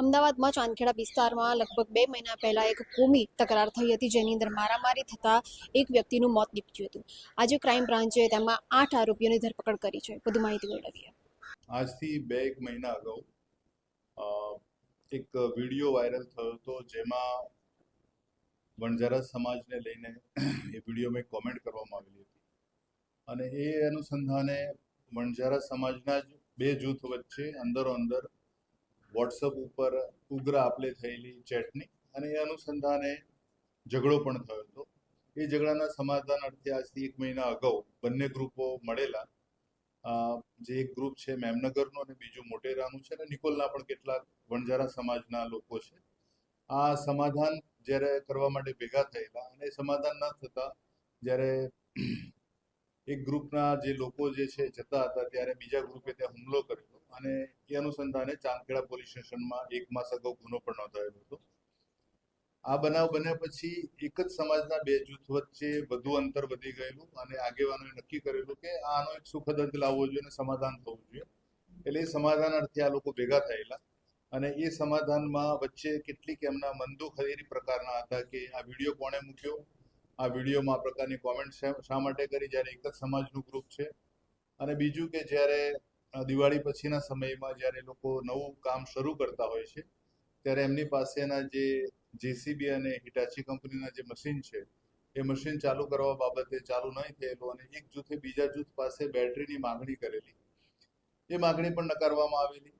અમદાવાદમાં ચાંદખેડા વિસ્તારમાં લગભગ બે મહિના પહેલા એક કોમી તકરાર થઈ હતી, જેની અંદર મારામારી થતા એક વ્યક્તિનું મોત નીપજ્યું હતું. આજે ક્રાઇમ બ્રાન્ચે તેમાં આઠ આરોપીઓની ધરપકડ કરી છે. વધુ માહિતી મેળવીએ. આજથી બે એક મહિના અગાઉ એક વીડિયો વાયરલ થયો હતો, જેમાં વણઝારા સમાજને લઈને એ વિડીયોમાં કોમેન્ટ કરવામાં આવેલી હતી. અને એ અનુસંધાને વણઝારા સમાજના જ બે જૂથ વચ્ચે અંદરો અંદર વોટ્સઅપ ઉપર ઉગ્ર આપલે થયેલી ચેટની અને એ અનુસંધાને ઝઘડો પણ થયો હતો. એ ઝઘડાના સમાધાન અર્થે આજથી એક મહિના અગાઉ બંને ગ્રુપો મળેલા. જે એક ગ્રુપ છે મેમનગરનું અને બીજું મોટેરાનું છે અને નિકોલના પણ કેટલાક વણઝારા સમાજના લોકો છે. આ સમાધાન જ્યારે કરવા માટે ભેગા થયેલા અને સમાધાન ન થતા જ્યારે એક ગ્રુપના જે લોકો જે છે જતા હતા ત્યારે બીજા ગ્રુપે ત્યાં હુમલો કર્યો અને એ અનુસંધાને ચાંદખેડા પોલીસ સ્ટેશનમાં એક માસ અગાઉ ગુનો પણ નોંધાયો હતો. આ બનાવ બન્યા પછી એક જ સમાજના બે જૂથ વચ્ચે વધુ અંતર વધી ગયેલું અને આગેવાનોએ નક્કી કરેલું કે આનો એક સુખદ અંત લાવવો જોઈએ અને સમાધાન થવું જોઈએ. એટલે એ સમાધાન અર્થે આ લોકો ભેગા થયેલા અને એ સમાધાનમાં વચ્ચે કેટલીક એમના મંદો ખદેરી પ્રકારના હતા કે આ વીડિયો કોણે મૂક્યો આ વિડીયોમાં આ પ્રકારની કોમેન્ટ શા માટે કરી? જ્યારે એક જ સમાજનું ગ્રુપ છે. અને બીજું કે જ્યારે દિવાળી પછીના સમયમાં જ્યારે લોકો નવું કામ શરૂ કરતા હોય છે, ત્યારે એમની પાસેના જે જેસીબી અને હિટાચી કંપનીના જે મશીન છે, એ મશીન ચાલુ કરવા બાબતે ચાલુ નહીં થયેલું અને એક જૂથે બીજા જૂથ પાસે બેટરીની માંગણી કરેલી. એ માગણી પણ નકારવામાં આવેલી.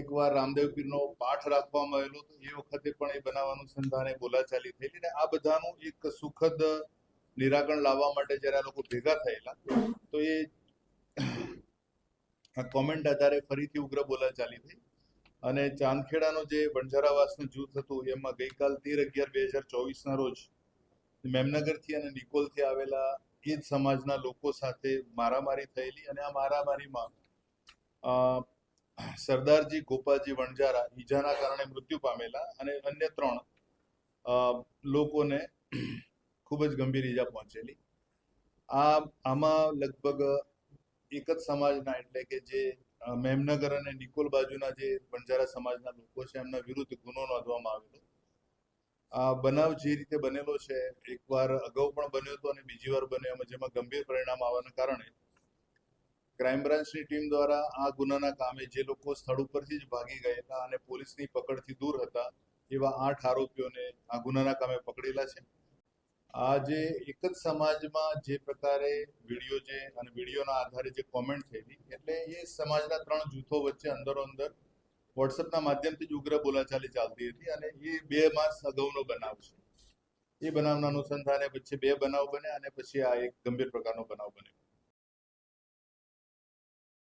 એકવાર રામદેવ પીરનો પાઠ રાખવામાં આવેલો તો એ વખતે પણ એ બનાવવાનું સંધાને બોલાચાલી થયેલી ને આ બધાનું એક સુખદ નિરાકરણ લાવવા માટે જ્યારે આ લોકો ભેગા થયેલા, તો એ કોમેન્ટ આધારે ફરીથી ઉગ્ર બોલાચાલી થઈ. અને ચાંદખેડાનો જે બંજારાવાસનું જૂથ હતું, એમાં ગઈકાલ તેર અગિયાર બે હજાર ચોવીસના રોજ મેમનગરથી અને નિકોલથી આવેલા એ જ સમાજના લોકો સાથે મારામારી થયેલી અને આ મારામારીમાં સરદારજી, ગોપાલજી વણજારા ઈજાના કારણે મૃત્યુ પામેલા અને અન્ય ત્રણ લોકોને ખૂબ જ ગંભીર ઈજા પહોંચેલી. આ, આમાં લગભગ એક જ સમાજના એટલે કે જે મેમનગર અને નિકોલ બાજુના જે બંજારા સમાજના લોકો છે, એમના વિરુદ્ધ ગુનો નોંધવામાં આવેલો. આ બનાવ જે રીતે બનેલો છે એકવાર અગાઉ પણ બન્યો હતો અને બીજી વાર બન્યો, એમાં જેમાં ગંભીર પરિણામ આવવાના કારણે ક્રાઇમ બ્રાન્ચની ટીમ દ્વારા આ ગુનાના કામે જે લોકો સ્થળ ઉપરથી જ ભાગી ગયેલા અને પોલીસની પકડથી દૂર હતા, એવા આઠ આરોપીઓને આ ગુનાના કામે પકડેલા છે. આ જે એક જ સમાજમાં જે પ્રકારે વીડિયો જે અને વિડીયોના આધારે જે કોમેન્ટ થયેલી, એટલે એ સમાજના ત્રણ જૂથો વચ્ચે અંદરો અંદર વોટ્સઅપના માધ્યમથી જ ઉગ્ર બોલાચાલી ચાલતી હતી અને એ બે માસ અગાઉનો બનાવ છે. એ બનાવના અનુસંધાને વચ્ચે બે બનાવ બન્યા અને પછી આ એક ગંભીર પ્રકારનો બનાવ બન્યો.